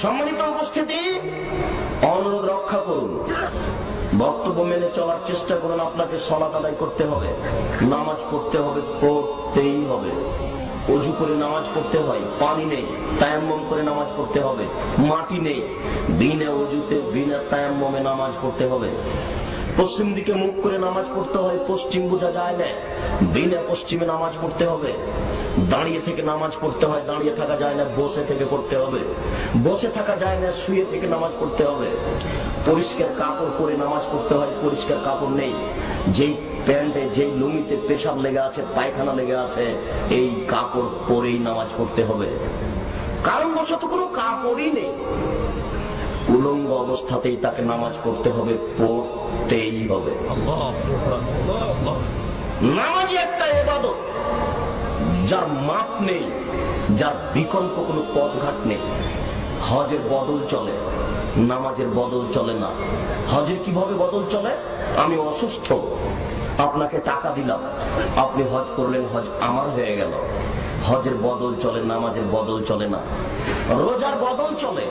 সম্মানিত উপস্থিতি, অনুরোধ রক্ষা করুন। বক্তব্য মেনে চলার চেষ্টা করুন, আপনাকে সলাত আদায় করতে হবে। নামাজ পড়তে হবে, পড়তেই হবে। অজু করে নামাজ পড়তে হয়, পানি নেই, তায়াম্মম করে নামাজ পড়তে হবে, মাটি নেই। বিনা অজুতে, বিনা তায়াম্মমে নামাজ পড়তে হবে। পশ্চিম দিকে মুখ করে নামাজ পড়তে হয়, পশ্চিম বোঝা যায় না। বিনা পশ্চিমে নামাজ পড়তে হবে। দাঁড়িয়ে থেকে নামাজ পড়তে হয়, দাঁড়িয়ে থাকা যায় না, বসে থেকে পড়তে হবে। বসে থাকা যায় না, শুয়ে থেকে নামাজ পড়তে হবে। পরিষ্কার কাপড় পরে নামাজ পড়তে হয়, পরিষ্কার কাপড় নেই। যেই প্যান্টে, যেই লুঙ্গিতে পেশাব লেগে আছে, পায়খানা লেগে আছে, এই কাপড় পরেই নামাজ পড়তে হবে। কারণ বশত কোনো কাপড়ই নেই। উলঙ্গ অবস্থাতেই তাকে নামাজ পড়তে হবে, পড়তেই হবে। নামাজই একটা এবাদত যার মাপ নেই, যার বিকল্প কোনো পথঘাট নেই। হজের বদল চলে, নামাজের বদল চলে না। হজের কীভাবে বদল চলে? আমি অসুস্থ, আপনাকে টাকা দিলাম। আপনি হজ করলেন, হজ আমার হয়ে গেল। হজের বদল চলে, নামাজের বদল চলে না। রোজার বদল চলে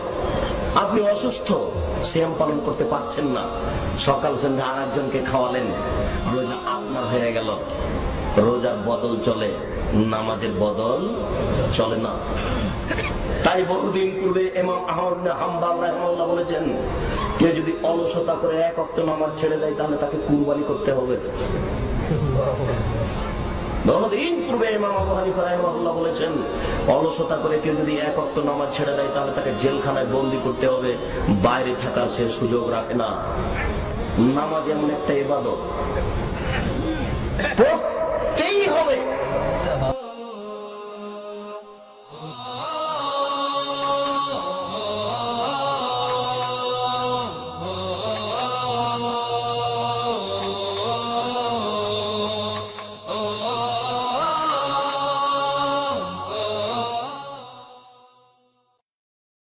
আপনি অসুস্থ শ্যাম পালন করতে পারছেন না। সকাল সন্ধ্যা আর একজনকে খাওয়ালেন। রোজা আপনার হয়ে গেল। রোজার বদল চলে, নামাজের বদল চলে না। তাই বহুদিন পূর্বে এমাম আহমদ বলেছেন, কেউ যদি অলসতা করে এক অক্ত নামাজ ছেড়ে দেয়, তাহলে তাকে কুরবানি করতে হবে। বহুদিন পূর্বে ইমাম আবু হানিফা রাহিমাহুল্লাহ বলেছেন, অলসতা করে কেউ যদি এক অক্ত নামাজ ছেড়ে দেয়, তাহলে তাকে জেলখানায় বন্দি করতে হবে, বাইরে থাকার সে সুযোগ রাখে না। নামাজ এমন একটা ইবাদত। হবে।